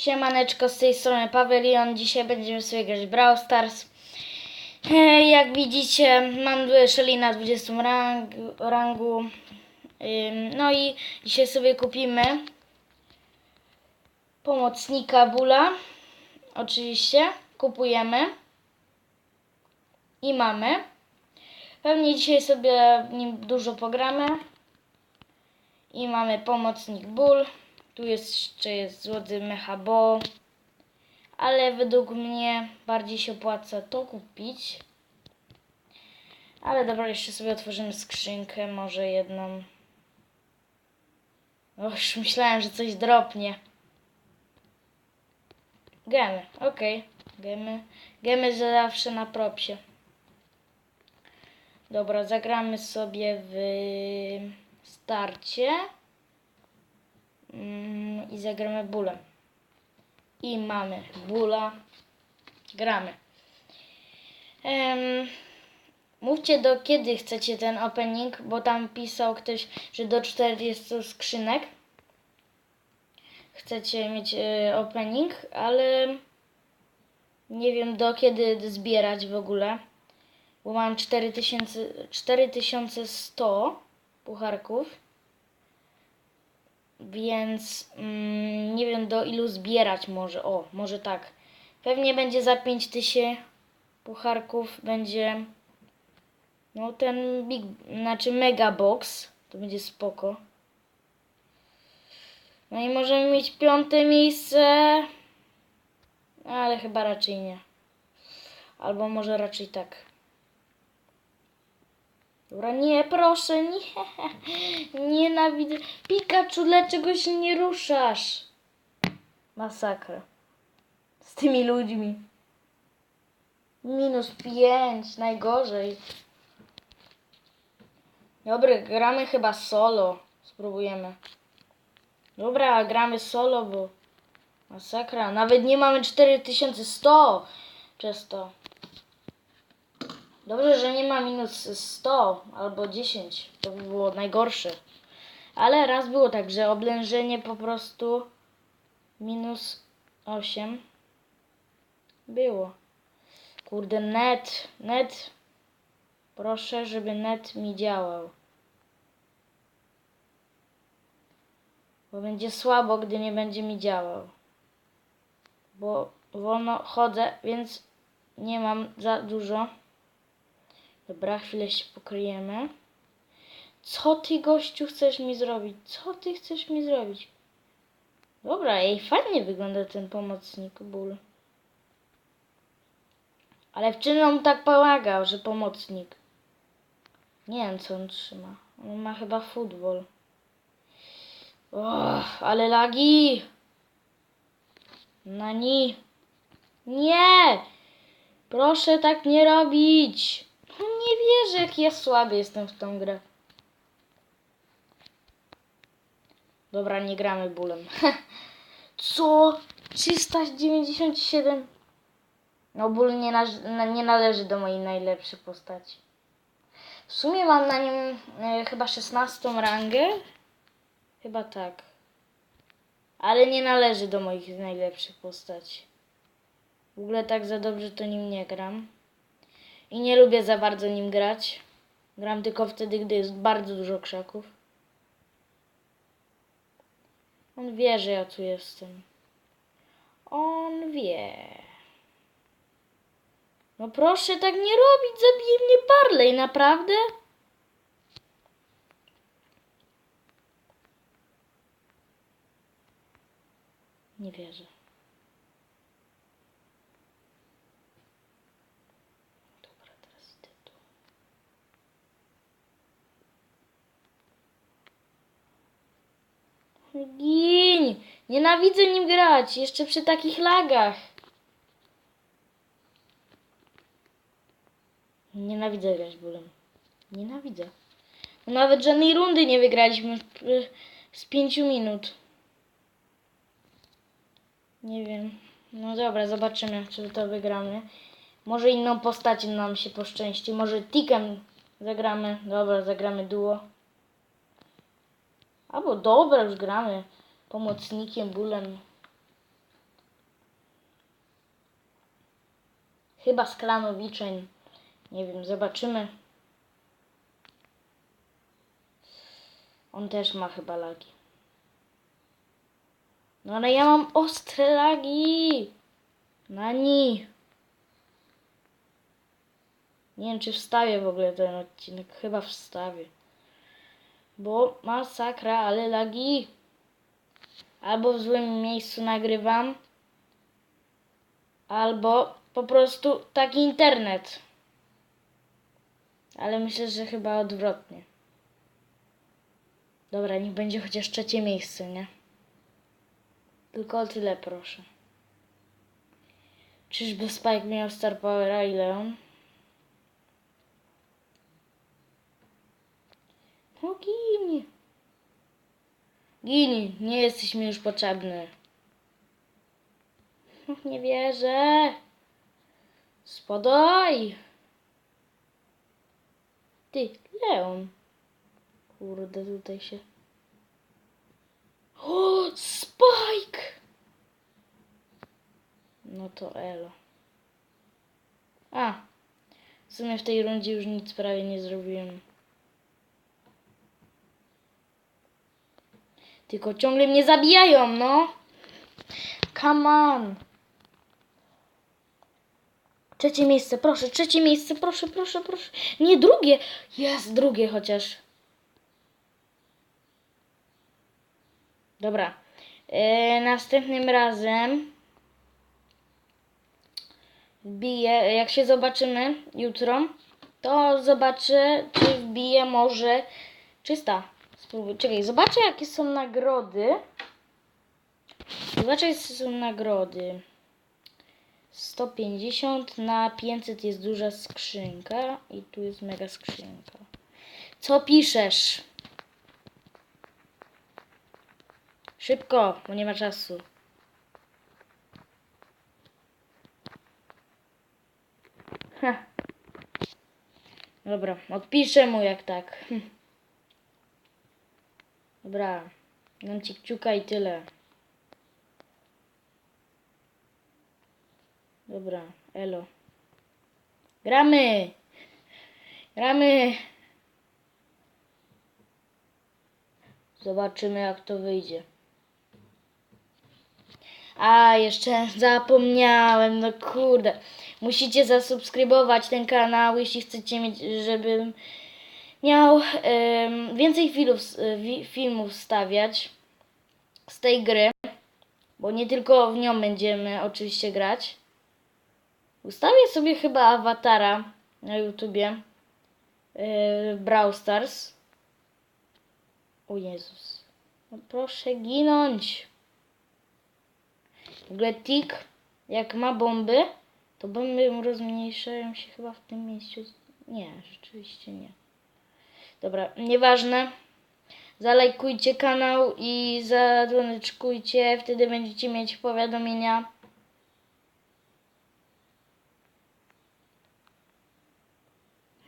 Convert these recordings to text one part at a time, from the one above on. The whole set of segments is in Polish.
Siemaneczko, z tej strony Pavilion. Dzisiaj będziemy sobie grać Brawl Stars. Jak widzicie, mam Shelly na 20 rang, rangu. No i dzisiaj sobie kupimy pomocnika Bula. Oczywiście kupujemy i mamy. Pewnie dzisiaj sobie w nim dużo pogramy. I mamy pomocnik ból. Tu jeszcze jest złoty mechabo. Ale według mnie bardziej się opłaca to kupić. Ale dobra, jeszcze sobie otworzymy skrzynkę, może jedną. O, już myślałem, że coś dropnie. Gemy, okej. Gemy. Gemy zawsze na propsie. Dobra, zagramy sobie w starcie. Mm, I zagramy bólem. I mamy bóla. Gramy. Em, mówcie do kiedy chcecie ten opening, bo tam pisał ktoś, że do 40 skrzynek chcecie mieć e, opening, ale nie wiem do kiedy zbierać w ogóle, bo mam 4000, 4100 pucharków, więc mm, nie wiem do ilu zbierać może, o, może tak, pewnie będzie za 5000 pucharków, będzie no ten big, znaczy mega box, to będzie spoko. No i możemy mieć piąte miejsce, ale chyba raczej nie. Albo może raczej tak. Dobra, nie, proszę, nie. Nienawidzę. Pikachu, dlaczego się nie ruszasz? Masakra. Z tymi ludźmi. Minus pięć, najgorzej. Dobra, gramy chyba solo. Spróbujemy. Dobra, gramy solo, bo masakra. Nawet nie mamy 4100 przez to. Dobrze, że nie ma minus 100 albo 10. To by było najgorsze. Ale raz było tak, że oblężenie po prostu minus 8 było. Kurde, net, net. Proszę, żeby net mi działał. Bo będzie słabo, gdy nie będzie mi działał. Bo wolno chodzę, więc nie mam za dużo. Dobra, chwilę się pokryjemy. Co ty, gościu, chcesz mi zrobić? Co ty chcesz mi zrobić? Dobra, ej, fajnie wygląda ten pomocnik ból. Ale w czym on tak pomagał, że pomocnik? Nie wiem, co on trzyma. On ma chyba futbol. Och, ale lagi! Nani! Nie! Proszę tak nie robić! Wierzę, jak ja słaby jestem w tą grę. Dobra, nie gramy bólem. Co? 397? No ból nie, na, nie należy do mojej najlepszej postaci. W sumie mam na nim e, chyba 16 rangę. Chyba tak. Ale nie należy do moich najlepszych postaci. W ogóle tak za dobrze to nim nie gram. I nie lubię za bardzo nim grać. Gram tylko wtedy, gdy jest bardzo dużo krzaków. On wie, że ja tu jestem. On wie. No proszę tak nie robić, zabije mnie Barley, naprawdę? Nie wierzę. Dobra, teraz ty tu. Gin! Nienawidzę nim grać, jeszcze przy takich lagach. Nienawidzę grać bólem. Nienawidzę. No Nawet żadnej rundy nie wygraliśmy z pięciu minut. Nie wiem. No dobra, zobaczymy, czy to wygramy. Może inną postacią nam się poszczęści. Może Tikem zagramy. Dobra, zagramy duo. Albo dobra, już gramy pomocnikiem, bólem. Chyba z klanowiczeń. Nie wiem, zobaczymy. On też ma chyba lagi. No ale ja mam ostre lagi. Nani. Nie wiem, czy wstawię w ogóle ten odcinek. Chyba wstawię. Bo masakra, ale lagi. Albo w złym miejscu nagrywam. Albo po prostu taki internet. Ale myślę, że chyba odwrotnie. Dobra, niech będzie chociaż trzecie miejsce, nie? Tylko o tyle proszę. Czyżby Spike miał Star Powera i Leon? No gini. Gini, nie jesteś mi już potrzebny. Nie wierzę. Spodaj. Ty, Leon. Kurde, tutaj się... O, Spike! No to elo. A, w sumie w tej rundzie już nic prawie nie zrobiłem. Tylko ciągle mnie zabijają, no. Come on. Trzecie miejsce, proszę, trzecie miejsce, proszę, proszę, proszę. Nie, drugie. Jest, drugie chociaż. Dobra. E, następnym razem wbiję, jak się zobaczymy jutro, to zobaczę, czy wbiję może 300. Spróbuj, czekaj, zobaczę jakie są nagrody. Zobaczę jakie są nagrody. 150 na 500 jest duża skrzynka i tu jest mega skrzynka. Co piszesz? Szybko, bo nie ma czasu. Ha. Dobra, odpiszę mu jak tak. Hm. Dobra, dam ci kciuka i tyle. Dobra, elo. Gramy! Gramy! Zobaczymy jak to wyjdzie. A, jeszcze zapomniałem, no kurde. Musicie zasubskrybować ten kanał, jeśli chcecie mieć, żebym miał więcej filmów, wi- filmów stawiać z tej gry, bo nie tylko w nią będziemy oczywiście grać. Ustawię sobie chyba awatara na YouTubie yy, Brawl Stars. O Jezus. No proszę ginąć. W ogóle tik, jak ma bomby, to bomby rozmniejszają się chyba w tym miejscu. Nie, rzeczywiście nie. Dobra, nieważne. Zalajkujcie kanał i zadzwoneczkujcie, wtedy będziecie mieć powiadomienia.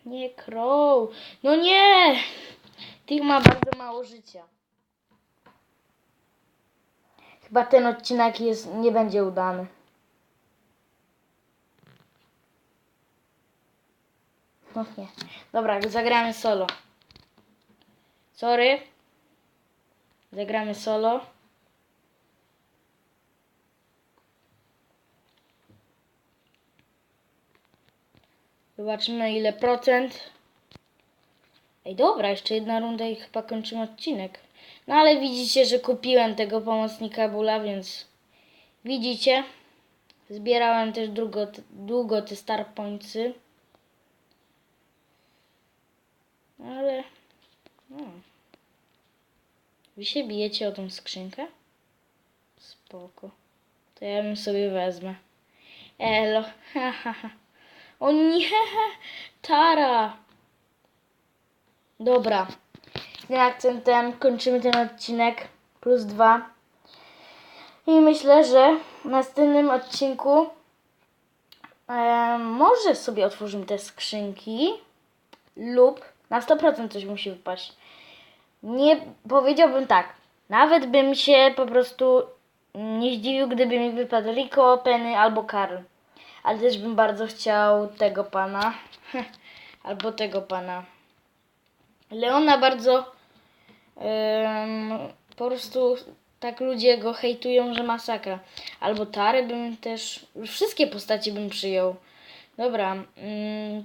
Nie, Crow. No nie! Tych ma bardzo mało życia. Chyba ten odcinek jest, nie będzie udany. No nie. Dobra, zagramy solo. Sorry. Zagramy solo. Zobaczymy ile procent. Ej, dobra, jeszcze jedna runda i chyba kończymy odcinek. No ale widzicie, że kupiłem tego pomocnika bóla, więc widzicie. Zbierałem też długo, długo te star pointsy. Ale... No. Wy się bijecie o tą skrzynkę? Spoko. To ja bym sobie wezmę. Elo. O nie! Tara! Dobra. Tym akcentem kończymy ten odcinek. Plus dwa. I myślę, że w następnym odcinku e, może sobie otworzymy te skrzynki lub na 100% coś musi wypaść. Nie powiedziałbym tak. Nawet bym się po prostu nie zdziwił, gdyby mi wypadł Rico, Penny albo Karl. Ale też bym bardzo chciał tego pana. Albo tego pana. Leona bardzo em, po prostu tak ludzie go hejtują, że masakra. Albo Tary bym też. Wszystkie postacie bym przyjął. Dobra. Mm,